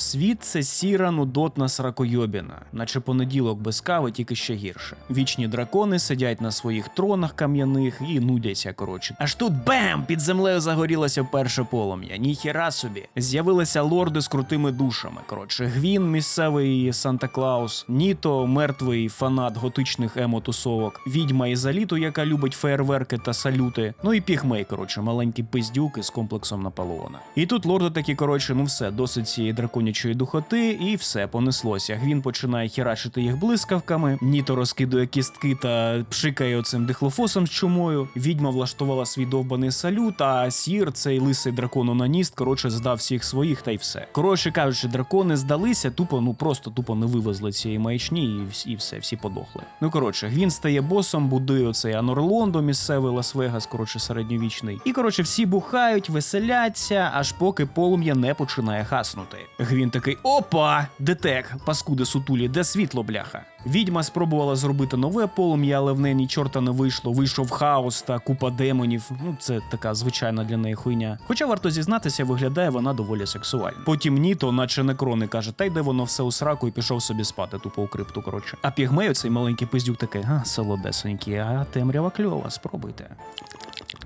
Світ це сіра нудотна сракойобіна, наче понеділок без кави, тільки ще гірше. Вічні дракони сидять на своїх тронах кам'яних і нудяться, коротше. Аж тут бем! Під землею загорілося перше полум'я. Ніхіра собі. З'явилися лорди з крутими душами. Коротше, Гвін, місцевий Санта Клаус, Ніто, мертвий фанат готичних емо-тусовок, відьма Ізаліту, яка любить фейерверки та салюти. Ну і пігмей, коротше, маленький пиздюк із комплексом Наполеона. І тут лорди такі, коротше, ну все, досить цієї драконячої духоти, і все понеслося. Гвін починає херачити їх блискавками, Ніто розкидує кістки та пшикає оцим дихлофосом з чумою. Відьма влаштувала свій довбаний салют, а сір, цей лисий дракононаніст, коротше, здав всіх своїх та й все. Коротше кажучи, дракони здалися, тупо, ну просто тупо не вивезли цієї маячні, і, і все, всі подохли. Ну коротше, Гвін стає босом, будує оцей Анорлондо, місцевий Лас-Вегас, коротше, середньовічний. І коротше, всі бухають, веселяться, аж поки полум'я не починає хаснути. Гвін такий: опа! Детек, паскуди сутулі, де світло, бляха. Відьма спробувала зробити нове полум'я, але в неї ні чорта не вийшло. Вийшов хаос та купа демонів. Ну, це така звичайна для неї хуйня. Хоча варто зізнатися, виглядає вона доволі сексуально. Потім Ніто, наче некрони, каже, та йде воно все у сраку і пішов собі спати, тупо у крипту. Коротше. А пігмею цей маленький пиздюк такий, а солодесенький, а темрява кльова, спробуйте.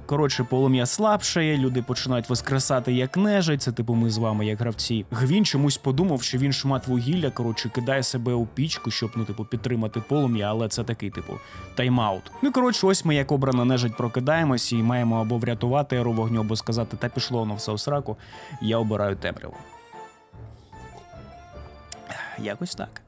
Коротше, полум'я слабшає, люди починають воскресати як нежить, це типу ми з вами, як гравці. Гвін чомусь подумав, що він шмат вугілля, коротше, кидає себе у пічку, щоб ну, типу, підтримати полум'я, але це такий, типу, тайм-аут. Ну коротше, ось ми як обрана нежить прокидаємось і маємо або врятувати еру вогню, або сказати, та пішло воно все у сраку. Я обираю темряву. Якось так.